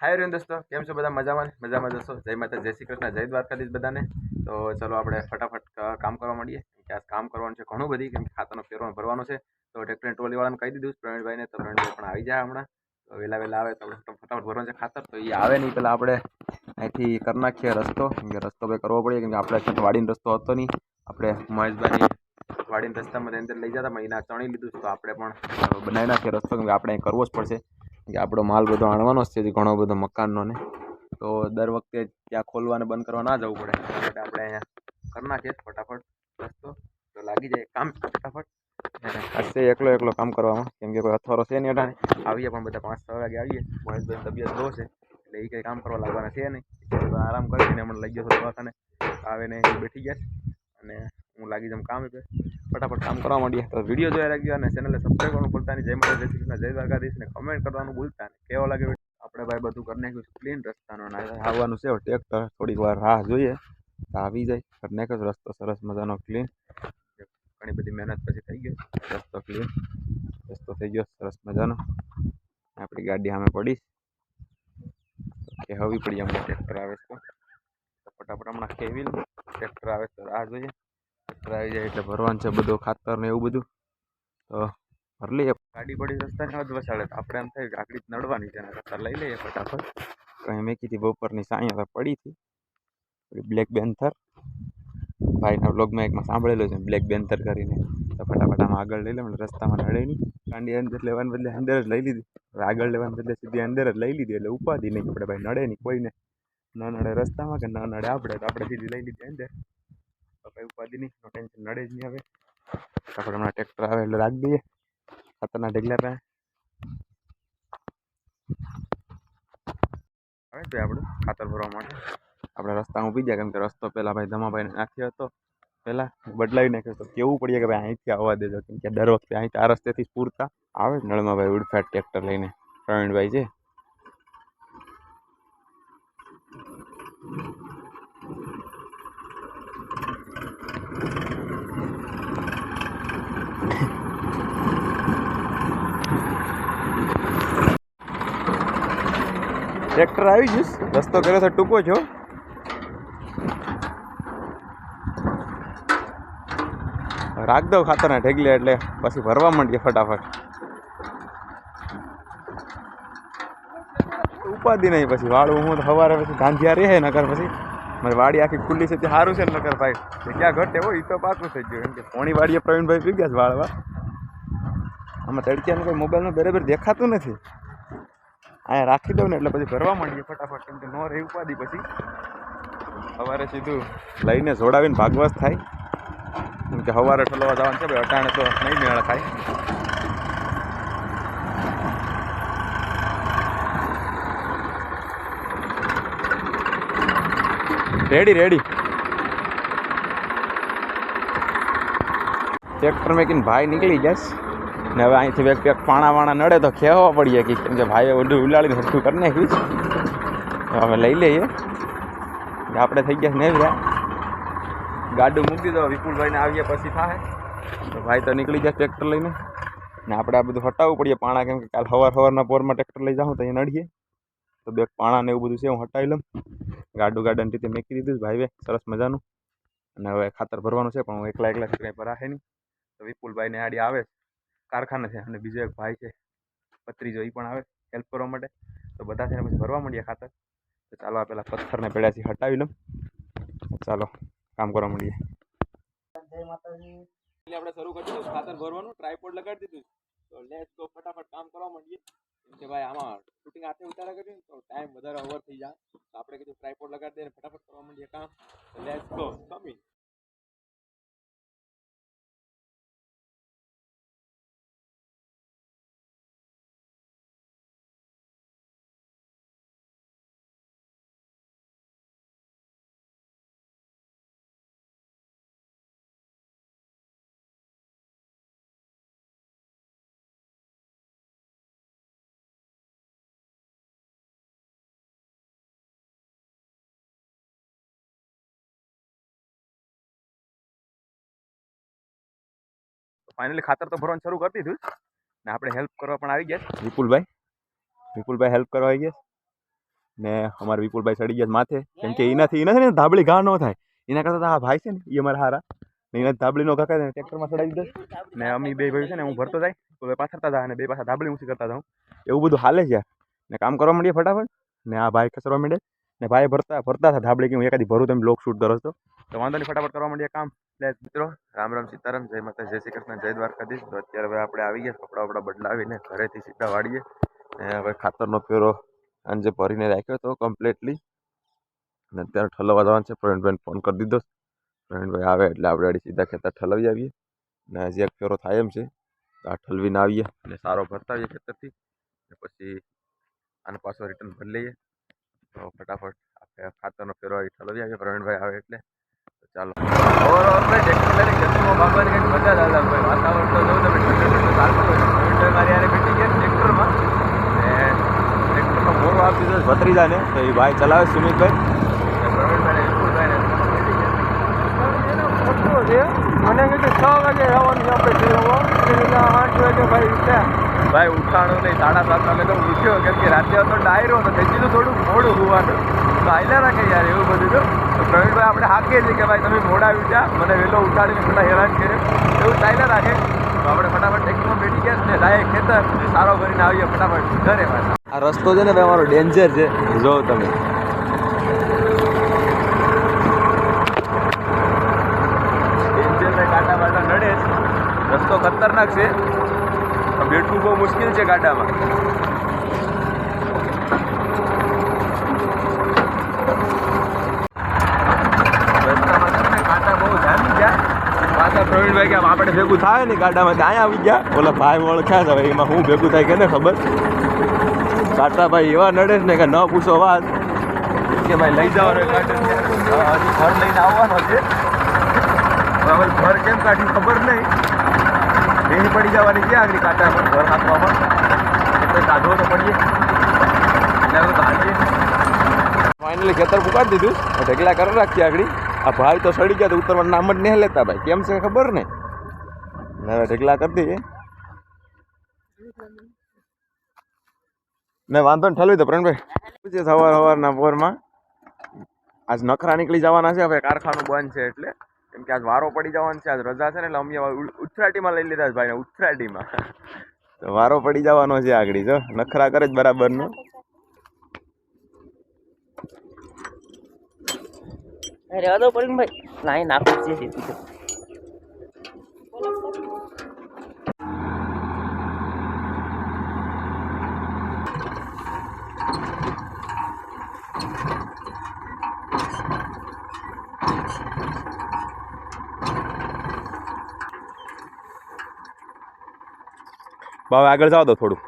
હાય રેન દોસ્તો, કેમ છો બધા? મજામાં મજામાં જશો જય માતા જય શ્રી કૃષ્ણ, જય દ્વારકાધીશ બધાને. તો ચલો આપણે ફટાફટ કામ કરવા માંડીએ. કે આ કામ કરવાનું છે ઘણું બધી, કેમ કે ખાતાનો ફેરવાનો ભરવાનો છે. તો ટ્રેક્ટર ટ્રોલીવાળાને કહી દીધું, પ્રવીણભાઈને. તો પ્રવીણભાઈ પણ આવી જાય હમણાં. તો વહેલા વહેલા આવે તો ફટાફટ ભરવાનું છે ખાતર. તો એ આવે નહીં પહેલાં આપણે અહીંથી કરી નાખીએ રસ્તો. કેમ કે રસ્તો ભાઈ કરવો પડે, કેમ કે આપણે વાડીનો રસ્તો હતો નહીં. આપણે મહેશભાઈ વાડીના રસ્તામાં અંદર લઈ જતા પણ ચણી લીધું તો આપણે પણ બનાવી નાખીએ રસ્તો, કેમ કે આપણે કરવો જ પડશે. કે આપણો માલ બધો આણવાનો જ છે ઘણો બધો મકાનનો ને. તો દર વખતે ત્યાં ખોલવાને બંધ કરવા ના જવું પડે. એટલે આપણે અહીંયા કરી નાખીએ ફટાફટ. રસ્તો તો લાગી જાય કામ ફટાફટ. હશે એકલો એકલો કામ કરવામાં. કેમ કે કોઈ અથવારો છે નહીં અટાણે. આવીએ પણ બધા પાંચ છ વાગે આવીએ. મહેશભાઈ તબિયત લો છે. એટલે એ કંઈ કામ કરવા લાગવાના છે નહીં. આરામ કરીને હમણાં લઈ ગયો દવાખાને. આવે ને બેઠી ગયા અને હું લાગી જાઉં કામ એટલે ફટાફટ કામ કરવા માંડીએ. તો વીડિયો જોયા રાખજો અને ચેનલને સબસ્ક્રાઈબ કરવાનું ભૂલતા નહીં. જય માતા જય કૃષ્ણ, જય દ્વારકાધીશ ને કમેન્ટ કરવાનું ભૂલતા નહીં. કેવો લાગે આપણે ભાઈ બધું કરી નાખ્યું ક્લીન રસ્તાનો આવવાનું છે. ટ્રેક્ટર થોડીક વાર રાહ જોઈએ. આવી જાય. કરી નાખ્યો રસ્તો સરસ મજાનો ક્લીન ઘણી બધી મહેનત પછી થઈ ગઈ રસ્તો ક્લીન રસ્તો થઈ ગયો. સરસ મજાનો. આપણી ગાડી સામે પડી. કે હવી પડી અમને ટ્રેક્ટર આવે તો ફટાફટ હમણાં કેવી ટ્રેક્ટર આવે તો રાહ જોઈએ. ટ્રેક્ટર આવી જાય એટલે ભરવાનું છે બધું ખાતર ને એવું બધું. તો ભરી લઈએ. ગાડી પડી રસ્તાને જ વસાડે. આપણે એમ થાય જ નડવાની છે ખાતર લઈ લઈએ ફટાફટ. કંઈ મેં કીધી બપોરની સાંઈ પડી હતી. Black panther. ભાઈના બ્લોગમાં એકમાં સાંભળેલું છે બ્લેક બેન્થર કરીને. તો ફટાફટ આમાં આગળ લઈ લે રસ્તામાં નડે નહીં. ગાંડી અંદર લેવાને બદલે અંદર જ લઈ લીધી. આગળ લેવાને બદલે સીધી અંદર જ લઈ લીધી એટલે ઉપાધિ નહીં. આપણે ભાઈ નડે નહીં કોઈને. ન નડે રસ્તામાં કે ન નડે આપણે. તો આપણે સીધી લઈ લીધી અંદર. તો કંઈ ઉપાધિ નહીં નો ટેન્શન નડે જ નહીં હવે. આપણે હમણાં ટ્રેક્ટર આવે એટલે રાખી દઈએ ખાતરના ઢગલા પાસે હવે તો આપણું ખાતર ભરવા માટે. આપણે રસ્તા ઊભી ગયા કેમ કે રસ્તો પહેલાં ભાઈ ધમાભાઈને નાખ્યો હતો. પહેલાં બદલાવી નાખ્યો તો કેવું પડીએ કે ભાઈ અહીંથી આવવા દેજો. કેમ કે દર વખતે અહીંથી આ રસ્તેથી પૂરતા આવે નળમાં ભાઈ ઉડફેટ ટ્રેક્ટર લઈને. પ્રવીણભાઈ છે. ટ્રેક્ટર આવી જઈશ રસ્તો કર્યો છે, ટૂંકો છો રાખ દઉં ખાતરના ઢેગલે એટલે પછી ભરવા માંડીએ ફટાફટ. ઉપાધિ નહીં પછી, વાળું હું તો સવારે પછી ગાંધિયા રહે નકર પછી. મારી વાડી આખી ખુલ્લી છે, તે સારું છે નકર ભાઈ. ક્યાં ઘટે હોય એ તો પાકું થઈ ગયું. એમ કે પોણી વાડીએ પ્રવીણભાઈ પી ગયા છે વાળવા. આમાં તડક્યાનું કોઈ મોબાઈલમાં બરાબર દેખાતું નથી. અહીંયા રાખી દઉં ને એટલે પછી ભરવા માંડીએ ફટાફટ, કેમ કે ન રહી ઉપાદી પછી. સવારે સીધું લઈને જોડાવીને ભાગવાસ થાય. કેમ કે સવારે ઠલવા જવાનું છે, ભાઈ અટાણે તો નહીં મેળ થાય રેડી રેડી ટ્રેક્ટર મેકીને ભાઈ નીકળી જશ ને હવે અહીંથી વેક એક પાણા વાણા નડે તો ખેવા પડીએ કે કેમ કે ભાઈએ બધું ઉલાડીને હરખું કરી નાખ્યું છે. હવે લઈ લઈએ. આપણે થઈ ગયા નહીં ભાઈ ગાડું મૂકી દો, વિપુલભાઈને આવીએ પછી થાય તો ભાઈ તો નીકળી જાય ટ્રેક્ટર લઈને. ને આપણે આ બધું હટાવવું પડીએ. પાણા કેમ કે કાલ સવાર સવારના પોરમાં ટ્રેક્ટર લઈ જાઉં તો અહીંયા નડીએ. તો બે પાણા ને એવું બધું છે, હું હટાવી લઉં. ગાડું ગાર્ડન રીતે મેકી દીધું ભાઈ સરસ મજાનું. અને હવે ખાતર ભરવાનું છે, પણ હું એકલા એકલા કંઈ ભરાશે નહીં. તો વિપુલભાઈને આડી આવે. કારખાને છે અને બીજો એક ભાઈ છે પત્રીજો એ પણ આવે હેલ્પ કરવા માટે. તો બધા થઈને પછી ભરવા માંડીએ ખાતર. તો ચાલો આ પેલા પથ્થરને પેડાથી હટાવી લઉં. ચાલો, કામ કરવા માંડીએ. આપણે શરૂ કરી દીધું, ખાતર ભરવાનું ટ્રાયપોડ લગાડી દીધું. તો લેટ્સ ગો ફટાફટ કામ કરવા માંડીએ. કેમ કે ભાઈ આમાં શૂટિંગ હાથે ઉતારા કરીએ તો ટાઈમ વધારે ઓવર થઈ જાય. તો આપણે કીધું ટ્રાયપોડ લગાડી દઈએ ફટાફટ કરવા માંડીએ કામ. તો લેટ્સ ગો કમિંગ ફાઇનલી ખાતર તો ભરવાનું શરૂ કરી દીધું. ને આપણે હેલ્પ કરવા પણ આવી ગયા વિપુલભાઈ વિપુલભાઈ હેલ્પ કરવા આવી ગયા ને અમારા વિપુલભાઈ ચડી ગયા માથે. કેમ કે એનાથી એનાથી ને ધાબળી ઘા ન થાય. એના કરતાં આ ભાઈ છે ને, એ અમારા હારા. ને એના ધાબળીનો ઘા કરે ટ્રેક્ટરમાં ચડાવી દીધો ને અમે બે ભાઈ છે ને, હું ભરતો જાય, તો પાછળતા જાય અને બે પાછા ધાબળી ઊંચી કરતા જાઉં એવું બધું હાલે છે ને કામ કરવા માંડીએ ફટાફટ. ને આ ભાઈ ખસરવા માંડે. ને ભાઈ ભરતા ભરતા હતા ધાબળી કે હું એકાદી ભરું તમે લોક શૂટ કરો છો. તો વાંધો નહીં, ફટાફટ કરવા માંડીએ કામ. એટલે મિત્રો, રામ રામ સીતારામ, જય માતા જય શ્રી કૃષ્ણ, જય દ્વારકાધીશ. તો અત્યારે હવે આપણે આવી ગયા, કપડાં વપડા બદલાવીને ઘરેથી સીધા વાળીએ. અને હવે ખાતરનો ફેરો સાંજે ભરીને રાખ્યો હતો કમ્પ્લીટલી અને અત્યારે ઠલવવા જવાનું છે. પ્રવીણભાઈને ફોન કરી દીધો. પ્રવીણભાઈ આવે એટલે આપણે વળી સીધા ખેતર ઠલવી આવીએ. ને હજી એક ફેરો થાય એમ છે. તો આ ઠલવીને આવીએ અને સારો ભરતા આવીએ ખેતરથી પછી આને પાછો રિટર્ન ભરી લઈએ. તો ફટાફટ આપણે ખાતરનો ફેરો ઠલવી આવીએ. પ્રવીણભાઈ આવે એટલે. ચાલો. ઓવરઓલ ભાઈ લઈને ખેતરમાં ભાગવાની કંઈક મજા જ અલગ ભાઈ વાતાવરણ તો જોઉં તમે ઠંડુ ઠંડુ ચાલતું હોય. પ્રવીણભાઈ મારી યારે બેઠી ગયા ટ્રેક્ટરમાં ને ટ્રેક્ટરનો મોરો આપી દીધો ભત્રીજાને. તો એ ભાઈ ચલાવે સુમિતભાઈ. ને પ્રવીણભાઈ ને વિપુલભાઈ ને મને કીધું છ વાગે આવવાનું આપણે આઠ વાગે ભાઈ ઉઠ્યા. ભાઈ ઉઠાણું નહીં સાડા સાત વાગે તો ઉઠ્યો. કેમ કે રાતે તો ડાયરો તો થઈ ગયું થોડું મોડું હોવાનું તો આયલા રાખે યાર એવું બધું તો. પ્રવીણભાઈ આપણે હાકીએ છીએ કે ભાઈ તમે મોડા ઉઠ્યા મને વહેલો ઉઠાડીને બધા હેરાન કરે એવું ચાલ્યા રાખે. તો આપણે ફટાફટ ટેક્સીમાં બેઠી ગયા ને લાયક ખેતર સારો કરીને આવીએ ફટાફટ. ઘરે પાછા. આ રસ્તો છે ને ભાઈ અમારો ડેન્જર છે. જો તમે. કાંટા બાટા નડે રસ્તો ખતરનાક છે. બેઠવું બહુ મુશ્કેલ છે ગાડામાં રસ્તામાં છે ને કાંટા બહુ જામી ગયા પાછા પ્રવીણભાઈ કે આમ આપણે ભેગું થાય ને ગાડામાં ત્યાં આવી ગયા. ઓલા ભાઈ ઓળખ્યા છે. ભાઈ એમાં હું ભેગું થાય કે ને ખબર? કાટા ભાઈ એવા નડે ને કે ન પૂછો વાત. કે ભાઈ લઈ જવાનો કાંટો છે. હજી ઘર લઈને આવવાનો છે. હવે ઘર કેમ કાઢ્યું ખબર નહીં. ભીણ પડી જવાની ક્યાં આગળ કાંટામાં ઘર હાથવામાં એટલે કાઢવો તો પડીએ. એટલે કાઢીએ ફાઇનલી ખેતર ઉપાડી દીધું. ઢગલા કરી રાખીએ આગળ. આ ભાઈ તો સડી ગયા તો ઉતરવાનું નામ જ નહીં લેતા ભાઈ. કેમ છે ખબર નહીં? ને હવે ઢગલા કરી દઈએ. વાંધો ને ઠલવી દો પ્રણભાઈ છે સવાર સવારના પોરમાં. આજ નખરા નીકળી જવાના છે, હવે કારખાનું બંધ છે એટલે. કેમ કે આજ વારો પડી જવાનો છે, આજ રજા છે ને એટલે અમે ઉથરાટીમાં લઈ લીધા છે ભાઈને, ઉથરાટીમાં. તો વારો પડી જવાનો છે આગળ, જો. નખરા કરે જ બરાબરનું. અરે અદો પડીને ભાઈ લાઈન છે તો. હવે આગળ જાવ દો થોડું.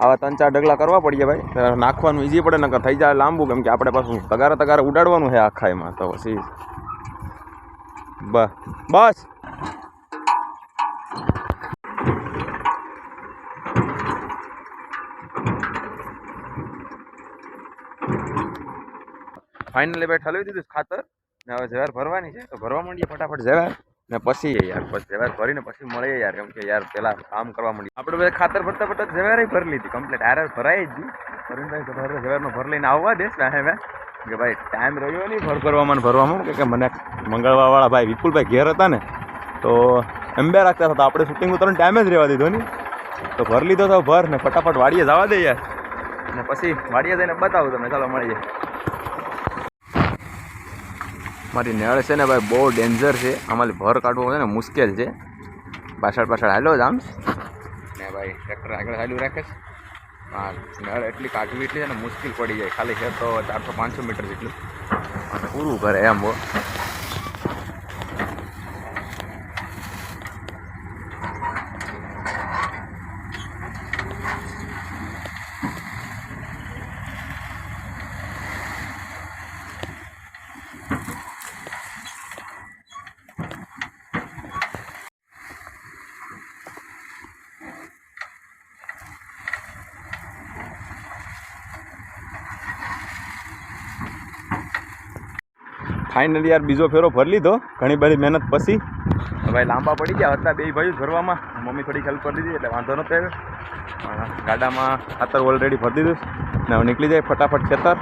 આવા ત્રણ ચાર ઢગલા કરવા પડીએ ભાઈ. નાખવાનું ઈઝી પડે, નકર થઈ જાય લાંબુ, કેમ કે આપણે પાછું તગારે તગારે ઉડાડવાનું છે આખા એમાં, તો પછી બસ બસ. ફાઇનલી ભાઈ ઠલવી દીધું ખાતર. ને હવે ઝેર ભરવાની છે, તો ભરવા માંડીએ ફટાફટ ઝેર ને પછી યાર, પછી જવાર ભરીને પછી મળીએ યાર, કેમ કે યાર પેલા કામ કરવા માંડીએ. આપણે બધા ખાતર ભરતા ભરતા ઝેર ભરી લીધી કમ્પ્લીટ આર ભરાઈ જ અરુણભાઈ તો ભરે લઈને આવવા દેશ ને હવે કે ભાઈ ટાઈમ રહ્યો નહીં ભર ભરવામાં ભરવામાં કે મને મંગળવારવાળા ભાઈ વિપુલભાઈ ઘેર હતા ને, તો એમ બે રાખતા હતા આપણે શૂટિંગ ઉતરણ ટાઈમ જ રહેવા દીધો ને તો ભર લીધો તો ભર ને ફટાફટ વાડીએ જવા દે યાર. ને પછી વાડીએ જઈને બતાવું તમને. ચાલો, મળીએ. મારી નળ છે ને ભાઈ બહુ ડેન્જર છે. અમારે ભર કાઢવું છે ને મુશ્કેલ છે. પાછળ પાછળ હાલો જ આમ. ને ભાઈ ટ્રેક્ટર આગળ હાલ્યું રાખે છે. હા નળ એટલી કાઢવી એટલી છે ને મુશ્કેલ પડી જાય. ખાલી છે તો ચારસો પાંચસો મીટર જેટલું. અને પૂરું કરે એમ ફાઇનલી યાર બીજો ફેરો ભરી લીધો. ઘણી બધી મહેનત પછી. ભાઈ લાંબા પડી ગયા. હતા બે ભાઈ ભરવામાં મમ્મી થોડી હેલ્પ કરી દીધી, એટલે વાંધો નહોતો આવ્યો. ગાડામાં ખાતર ઓલરેડી ભરી દીધું. ને હવે નીકળી જાય ફટાફટ ખેતર.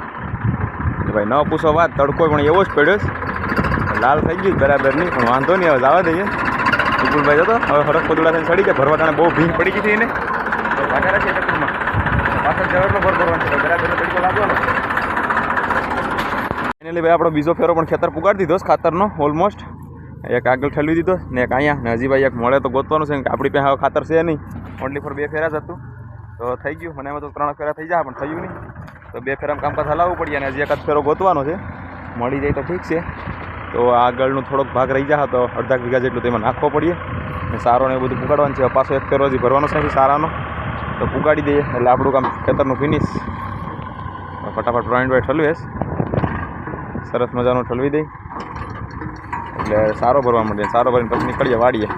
ભાઈ ન પૂછો વાત, તડકો પણ એવો જ પડ્યો છે. લાલ થઈ ગયું બરાબર નહીં, પણ વાંધો નહીં, હવે જવા દઈએ. વિપુલભાઈ જતો. હવે હરક પદુડા થઈને ચડી ગયા. ભરવા ટાણે બહુ ભીંગ પડી ગઈ હતી એને. ભાગા રાખીએ પાછળ જવાનો ભર ભરવાનો બરાબર, તડકો લાગવાનો. ફાઇનલી ભાઈ આપણો બીજો ફેરો પણ ખેતર પુગાડી દીધો ખાતરનો ઓલમોસ્ટ એક આગળ ઠેલવી દીધો ને એક અહીંયા. ને હજી ભાઈ એક મળે તો ગોતવાનું છે આપણી પાસે હવે ખાતર છે નહીં. ઓનલી ફોર બે ફેરા જ હતું. તો થઈ ગયું. મને એમાં તો ત્રણ ફેરા થઈ જાય, પણ થયું નહીં. તો બે ફેરામાં કામકાજ હલાવવું પડ્યા અને હજી એકાદ ફેરો ગોતવાનો છે. મળી જાય તો ઠીક છે. તો આગળનો થોડોક ભાગ રહી જાય, તો અડધા વીઘા જેટલું તેમાં નાખવો પડીએ. ને સારો ને બધું પુગાડવાનું છે. પાછો એક ફેરો હજી ભરવાનો છે સારાનો. તો પુગાડી દઈએ. એટલે આપણું કામ ખેતરનું ફિનિશ ફટાફટ પ્રવીણભાઈ ઠલવેશ સરસ મજાનો ઠલવી દઈ. એટલે સારો ભરવા માંડીએ, સારો ભરીને પછી નીકળીએ, વાડીએ.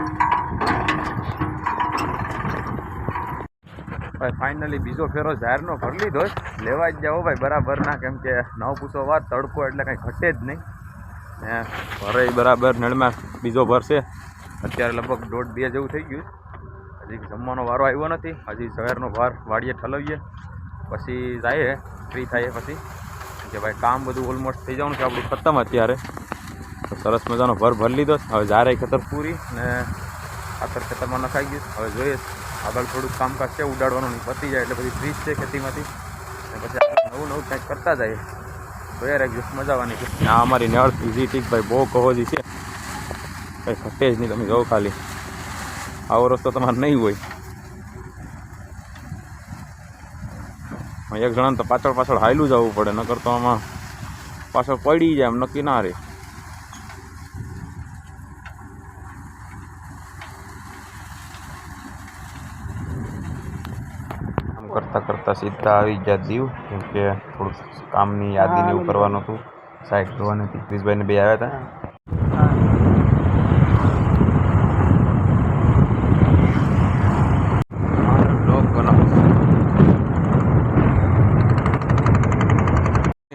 ભાઈ ફાઇનલી બીજો ફેરો જાહેરનો ભરી લીધો. લેવા જ જાઓ ભાઈ, બરાબર ના, કેમ કે નવ પૂછો વાત, તડકો એટલે કંઈ ઘટે જ નહીં. ને ભરે બરાબર, નળમાં બીજો ભરશે અત્યારે લગભગ દોઢ બે જેવું થઈ ગયું હજી જમવાનો વારો આવ્યો નથી. હજી શહેરનો ભાર વાડીએ ઠલવીએ. પછી જાય ફ્રી થાય પછી. કે ભાઈ કામ બધું ઓલમોસ્ટ થઈ જવાનું છે. આપણું ખતમ અત્યારે. તો સરસ મજાનો ભર ભરી લીધો હવે જારે ખેતર પૂરી ને ખાતર ખેતરમાં નખાઈ ગયું હવે જોઈએ આગળ થોડુંક કામકાજ છે. ઉડાડવાનું નહીં, પતી જાય એટલે બધી ફ્રીજ છે ખેતીમાંથી. ને પછી આપણે નવું નવું કંઈક કરતા જઈએ. જોઈએ રાખજો મજા આવવાની છે આ અમારી નળ ઇઝી ટીક ભાઈ બહુ કહોજી છે. કંઈ ખટે જ નહીં તમે જોવો ખાલી. આવો રસ્તો તમારે નહીં હોય. એક જણાને તો પાછળ પાછળ હાયલું જવું પડે નકર તો આમાં પાછળ પડી જાય એમ નક્કી ના રહે. કરતાં કરતાં સીધા આવી ગયા દીવ કેમ કે થોડુંક કામની યાદીને એવું કરવાનું હતું. સાઈડ જોવાની હતી ક્રિશભાઈને બે આવ્યા હતા.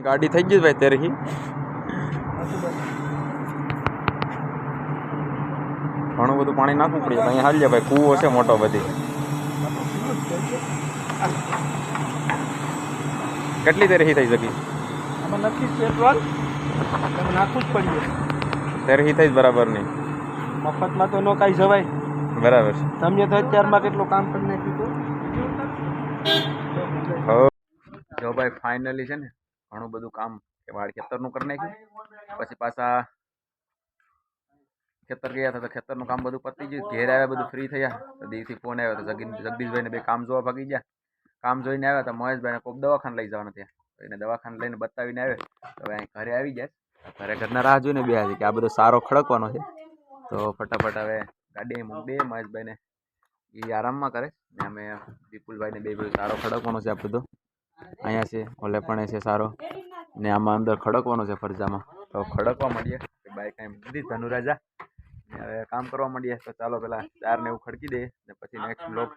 ગાડી થઈ ગઈ ભાઈ તેરી ઘણું બધું પાણી નાખવું પડે અહીંયા હાલ ભાઈ કૂવો છે મોટો બધી. કેટલી તેરહી થઈ શકી? નથી પેટ્રોલ નાખવું જ પડ્યું તેરહી થઈ જ બરાબર નહીં મફતમાં તો નો કાંઈ જવાય. બરાબર. છે તમે તો અત્યારમાં કેટલું કામ કરી નાખ્યું હતું? જો ભાઈ ફાઇનલી છે ને ઘણું બધું કામ વાળ ખેતરનું કરી નાખ્યું. પછી પાછા ખેતર ગયા હતા તો ખેતરનું કામ બધું પતી ગયું. ઘેર આવ્યા બધું ફ્રી થયા. તો ફોન આવ્યો તો જગી, જગદીશભાઈને બે કામ જોવા ભાગી ગયા. કામ જોઈને આવ્યા તો મહેશભાઈને કોક દવાખાને લઈ જવાના ત્યાં. એને દવાખાને લઈને બતાવીને આવે તો અહીં ઘરે આવી જાય. ઘરે ઘરના રાહ જોઈને બે છે કે આ બધો સારો ખડકવાનો છે. તો ફટાફટ હવે ગાડી દે મહેશભાઈને એ આરામમાં કરે. ને અમે વિપુલભાઈને બે બધું સારો ખડકવાનો છે આ બધો. અહીંયા છે, ઓલે પણ છે સારો. ને આમાં અંદર ખડકવાનો છે ફરજામાં. તો ખડકવા માંડીએ. બાઈક કાંઈ બધી ધનુરાજા. હવે કામ કરવા માંડીએ, તો ચાલો પેલા ચાર ને એવું ખડકી દઈએ, ને પછી નેક્સ્ટ બ્લોગ